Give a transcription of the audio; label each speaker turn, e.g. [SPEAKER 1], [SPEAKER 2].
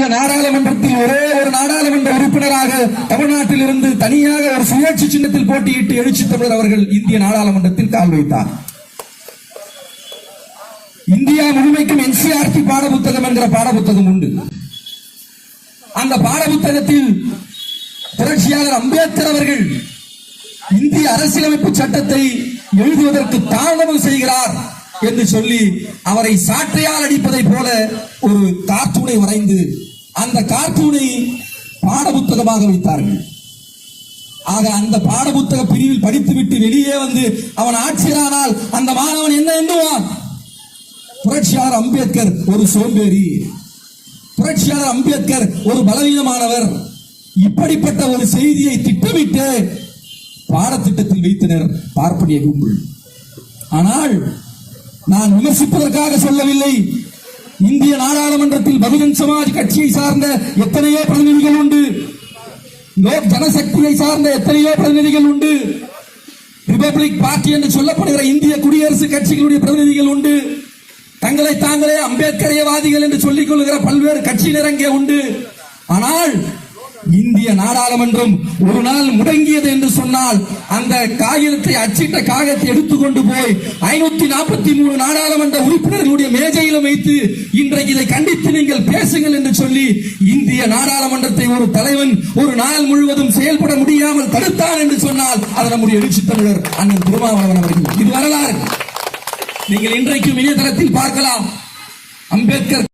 [SPEAKER 1] இந்திய நாடாளுமன்றத்தில் ஒரே ஒரு நாடாளுமன்ற உறுப்பினராக தமிழ்நாட்டில் இருந்து தனியாக ஒரு சுயேட்சை சின்னத்தில் போட்டியிட்டு எழுச்சி தமிழர் அவர்கள் இந்திய நாடாளுமன்றத்தில் கால் வைத்தார். இந்தியா முழுமைக்கும் என்சிஆர்டி பாடப்புத்தகம் என்கிற பாடப்புத்தகம் உண்டு. அந்த பாடப்புத்தகத்தில் புரட்சியாளர் அம்பேத்கர் அவர்கள் இந்திய அரசியலமைப்பு சட்டத்தை எழுதுவதற்கு தாமதம் செய்கிறார் என்று சொல்லி அவரை சாற்றையால் அடிப்பதை போல ஒரு கார்ட்டூனை வரைந்து அந்த கார்ட்டூனை பாடபுத்தகமாக வைத்தார்கள். ஆக அந்த பாடபுத்தக பிரிவில் படித்துவிட்டு வெளியே வந்து அவன் ஆட்சியரானால் அந்த மாணவன் என்ன எண்ணுவான்? புரட்சியாளர் அம்பேத்கர் ஒரு சோம்பேறி. புரட்சியாளர் அம்பேத்கர் ஒரு பலவீனமானவர். இப்படிப்பட்ட ஒரு செய்தியை திட்டமிட்டு பாடத்திட்டத்தில் வைத்தனர் பார்ப்பனிய கும்பல் ஆனால் நான் விமர்சிப்பதற்காக சொல்லவில்லை. இந்திய நாடாளுமன்றத்தில் பகுஜன் சமாஜ் கட்சியை சார்ந்த எத்தனையோ பிரதிநிதிகள் உண்டு? லோக் ஜனசக்தியை சார்ந்த எத்தனையோ பிரதிநிதிகள் உண்டு? ரிபப்ளிக் பார்ட்டி என்று சொல்லப்படுகிற இந்திய குடியரசு கட்சிகளுடைய பிரதிநிதிகள் உண்டு? தங்களை தாங்களே அம்பேத்கரியவாதிகள் என்று சொல்லிக் கொள்கிற பல்வேறு கட்சியினர் அங்கே உண்டு? ஆனால் இந்திய நாடாளுமன்றம் ஒரு நாள் முடங்கியது என்று சொன்னால் அந்த காகிதத்தை அச்சிட்ட காகத்தை எடுத்துக்கொண்டு போய் ஐநூத்தி நாற்பத்தி மூணு நாடாளுமன்ற உறுப்பினர்களுடைய மேஜையிலும் வைத்து இன்றைக்கு இதை கண்டித்து நீங்கள் பேசுங்கள் என்று சொல்லி இந்திய நாடாளுமன்றத்தை ஒரு தலைவன் ஒரு நாள் முழுவதும் செயல்பட முடியாமல் தடுத்தான் என்று சொன்னால் அது நம்முடைய எழுச்சி தமிழர் அண்ணன் திருமாவளவன் அவர்கள். இது வரலாறு. நீங்கள் இன்றைக்கும் இணையதளத்தில் பார்க்கலாம். அம்பேத்கர்